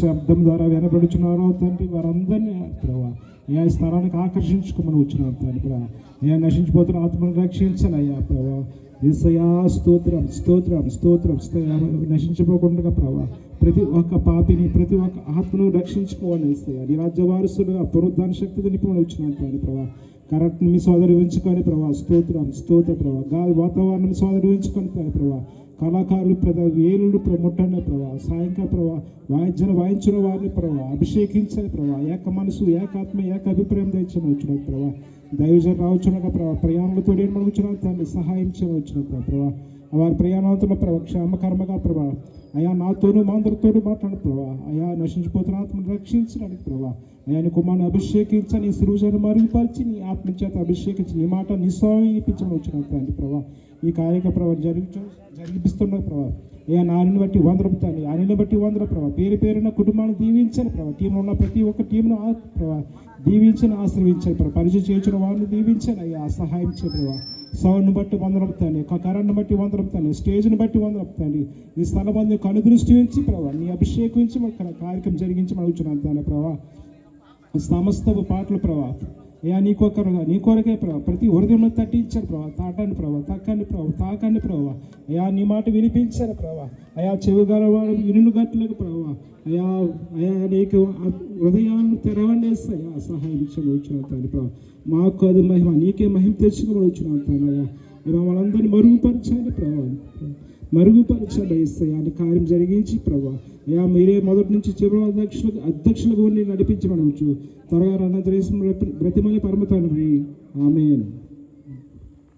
శబ్దం ద్వారా వినబడుచున్నారో తండ్రి వారందరినీ ప్రభా ఏ స్థలానికి ఆకర్షించుకోమని వచ్చినారు తండ్రి ప్రభా. ఏ నశించిపోతున్న ఆత్మను రక్షించను అయ్యా ప్రభా. ఏసయ్యా స్తోత్రం స్తోత్రం స్తోత్రం. నశించిపోకుండా ప్రభా ప్రతి ఒక్క పాపిని ప్రతి ఒక్క ఆత్మను రక్షించుకోవాలని ఇస్తాయా నీ రాజ్య వారసులుగా పునరుద్ధాన శక్తితో నిపుణులు వచ్చినారు తండ్రి ప్రభా. కరెక్ట్ మీ సోదరు ఉంచుకొని ప్రభా స్తోత్రం స్తోత్ర ప్రభా. గాలి వాతావరణం సోదరు ఉంచుకొని తండ్రి ప్రభా. కళాకారులు ప్రద వేలుడు ప్ర ముట్టండి ప్రభా సాయంకాల ప్రభా వాయిద్యం వాయించిన వారిని ప్రభా అభిషేకించని ప్రభా. ఏక మనసు ఏకాత్మ ఏక అభిప్రాయం తెచ్చని వచ్చిన ప్రభా. దైవజన రావచ్చునగా ప్రభా. ప్రయాణాలతో మనం వచ్చిన తండ్రి సహాయం చేయవచ్చిన ప్రభా. వారి ప్రయాణాలతో ప్రభా క్షేమకర్మగా ప్రభా. అయా నాతోనూ మా అందరితోనూ మాట్లాడు ప్రభా. అయా నశించిపోతున్న ఆత్మను రక్షించడానికి ప్రభా. అయా నీ కుమారుని అభిషేకించని సృజను మరుగుపరిచి నీ ఆత్మ చేత అభిషేకించి నీ మాట నిస్వామి ఇప్పించమని వచ్చిన ప్రభావ ప్రభా. ఈ కార్యక్రమ ప్రభా జరిగి జరిగిపిస్తున్న ప్రభా. ఏ నాని బట్టి వందరపుతాను. ఆయనని బట్టి వందర ప్రభా. పేరు పేరున కుటుంబాన్ని దీవించాలి ప్రభా. టీంలో ఉన్న ప్రతి ఒక్క టీంను ప్రభా దీవించని ఆశ్రయించాను ప్రభా. పరిచయం చేయించిన వారిని దీవించాలి. అయ్యా సహాయం చే ప్రభా. సౌండ్ని బట్టి వందరపుతాను. కరెంట్ని బట్టి వందరపుతాను. స్టేజ్ని బట్టి వందరపుతాను. ఈ స్థలం మంది కను దృష్టి ఉంచి ప్రభా. నీ అభిషేకించి మన కార్యక్రమం జరిగించి మనం వచ్చిన ప్రభా. సమస్తపు పాటలు ప్రభా. అయ్యా నీ కొరకు నీ కొరకే ప్రభావ ప్రతి హృదయంలో తట్టించారు ప్రభావ తాటండి ప్రభావ తక్కండి ప్రభావ తాకండి ప్రభావ అయ్యా నీ మాట వినిపించారు ప్రభావ అయా చెవి గలవాడు ఇరును గట్లకు ప్రభా. అయా అయా నీకు హృదయాన్ని తెరవండి అయ్యా. సహాయం ఇచ్చిన వచ్చిన తండ్రి మాకు అది మహిమ నీకే మహిమ తెచ్చుకోవడం వచ్చిన తండ్రి అయ్యా. మమ్మల్ని అందరినీ మరుగుపరచండి ప్రభావ మరుగుపరచండి ఏసయ్యా అని కార్యం జరిగించి ప్రభా. అయ్యా మీరే మొదటి నుంచి చివరి అధ్యక్షులు అధ్యక్షులకు ఉండి నడిపించమనవచ్చు త్వరగా అనంతరేశ్వరం బ్రతిమలి పరమతాను రీ ఆమెను.